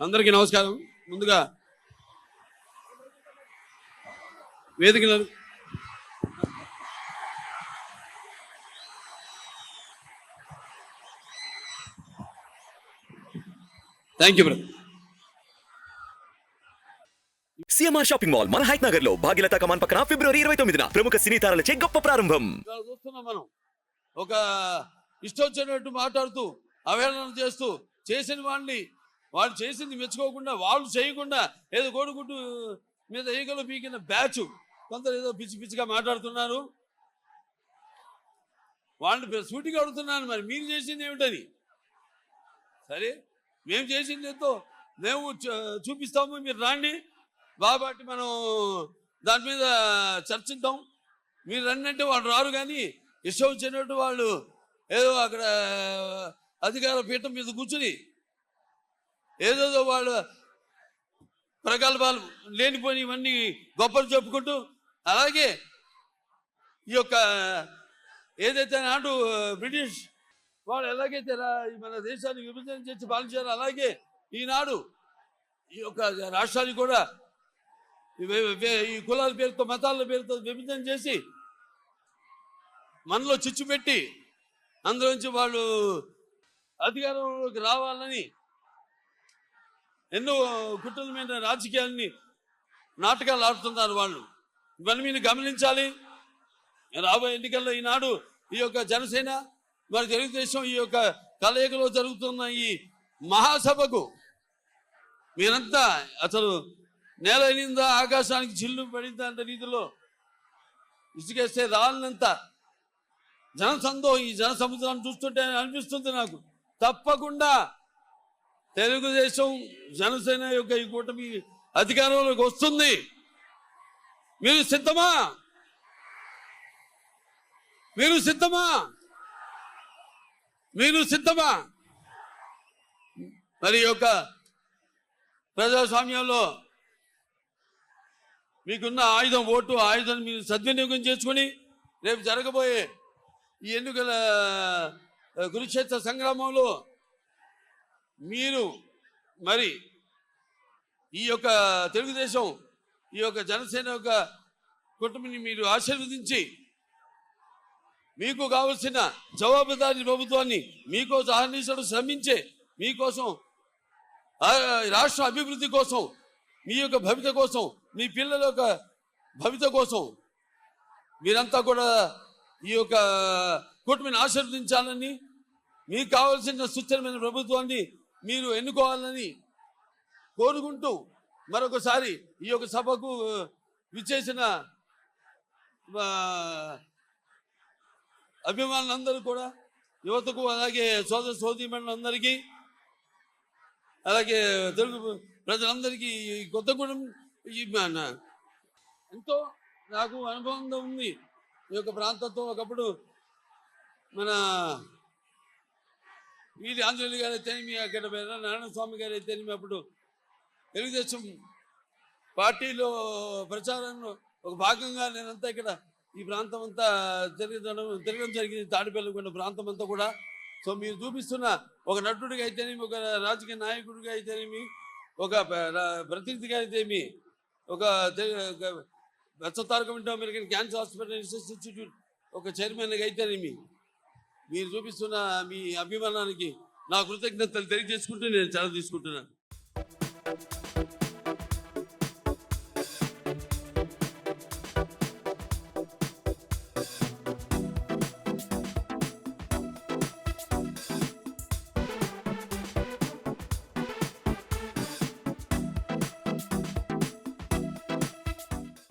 అందరికీ నమస్కారం. ముందుగా వేదిక thank you brother CMR shopping mall మన హైట్ నగర్లో భాగ్యలత కమాన్ పక్కన ఫిబ్రవరి ఇరవై తొమ్మిదిన ప్రముఖ సినీ తారలచే గొప్ప ప్రారంభం. చూస్తున్నాం మనం. ఒక ఇష్టం వచ్చినట్టు మాట్లాడుతూ అవహేళన చేస్తూ చేసిన వాళ్ళని వాళ్ళు చేసింది మెచ్చుకోకుండా వాళ్ళు చేయకుండా ఏదో కోడిగుడ్డు మీద ఈగలు పీకిన బ్యాచ్. కొందరు ఏదో పిచ్చి పిచ్చిగా మాట్లాడుతున్నారు. వాళ్ళని సూటిగా అడుగుతున్నాను మరి మీరు చేసింది ఏమిటని? సరే మేము చేసింది ఎంతో మేము చూపిస్తాము మీరు రాండి. బాబాటి మనం దాని మీద చర్చిద్దాం. మీరు రండి అంటే వాళ్ళు రారు కానీ ఇష్టం వచ్చినట్టు వాళ్ళు ఏదో అక్కడ అధికార పీఠం మీద కూర్చుని ఏదేదో వాళ్ళ ప్రగల్భాలు లేనిపోయి ఇవన్నీ గొప్పలు చెప్పుకుంటూ అలాగే ఈ యొక్క ఏదైతే నాడు బ్రిటిష్ వాళ్ళు ఎలాగైతే మన దేశాన్ని విభజన చేసి పాలించారు అలాగే ఈనాడు ఈ యొక్క రాష్ట్రాన్ని కూడా ఈ ఈ కులాల పేరుతో మతాల పేరుతో విభజన చేసి మనలో చిచ్చు పెట్టి అందులోంచి వాళ్ళు అధికారంలోకి రావాలని ఎన్నో కుట్రల మీద రాజకీయాల్ని నాటకాలు ఆడుతున్నారు వాళ్ళు. ఇవన్నీ మీరు గమనించాలి. రాబోయే ఎన్నికల్లో ఈనాడు ఈ యొక్క జనసేన మరి తెలుగుదేశం ఈ యొక్క కలయికలో జరుగుతున్న ఈ మహాసభకు మీరంతా అసలు నేల అయిందా ఆకాశానికి చిల్లు పడిందా అన్న రీతిలో ఇసుకేస్తే రాలినంత జనసందో ఈ జన సముద్రాన్ని చూస్తుంటే అనిపిస్తుంది నాకు. తప్పకుండా తెలుగుదేశం జనసేన యొక్క ఈ కూటమి అధికారంలోకి వస్తుంది. మీరు సిద్ధమా? మీరు సిద్ధమా? మీరు సిద్ధమా? మరి యొక్క ప్రజాస్వామ్యంలో మీకున్న ఆయుధం ఓటు ఆయుధం మీరు సద్వినియోగం చేసుకొని రేపు జరగబోయే ఈ ఎన్నికల కురుక్షేత్ర సంగ్రామంలో మీరు మరి ఈ యొక్క తెలుగుదేశం ఈ యొక్క జనసేన యొక్క కుటుంబని మీరు ఆశీర్వదించి మీకు కావలసిన జవాబుదారి ప్రభుత్వాన్ని మీకోసం ఆహ్వానించడం శ్రమించే మీకోసం రాష్ట్ర అభివృద్ధి కోసం మీ యొక్క భవిత కోసం మీ పిల్లల యొక్క భవిత కోసం మీరంతా కూడా ఈ యొక్క కూటమిని ఆశీర్వదించాలని మీకు కావలసిన సుస్థిరమైన ప్రభుత్వాన్ని మీరు ఎన్నుకోవాలని కోరుకుంటూ మరొకసారి ఈ యొక్క సభకు విచ్చేసిన అభిమానులందరూ కూడా యువతకు అలాగే సోదర సోదరిమణులందరికీ అలాగే తెలుగు ప్రజలందరికీ ఈ కొత్తగూడెం ఎంతో నాకు అనుభవంగా ఉంది ఈ యొక్క ప్రాంతంతో ఒకప్పుడు మన వీరి ఆంజనేయులు గారు అయితేనేమి అక్కడ వీర నారాయణ స్వామి గారు అయితేనేమి అప్పుడు తెలుగుదేశం పార్టీలో ప్రచారంలో ఒక భాగంగా నేనంతా ఇక్కడ ఈ ప్రాంతం అంతా తిరగడం తిరగడం జరిగింది. తాడిపల్లికొండ ప్రాంతం అంతా కూడా. సో మీరు చూపిస్తున్న ఒక నటుడిగా అయితేనేమి ఒక రాజకీయ నాయకుడిగా అయితేనేమి ఒక ప్రతినిధిగా అయితేమి ఒక తె- Tarakam American cancer hospital research institute ఒక చైర్మన్గా అయితేనేమి మీరు చూపిస్తున్న మీ అభిమానానికి నా కృతజ్ఞతలు తెలియజేసుకుంటూ నేను సెలవు తీసుకుంటున్నాను.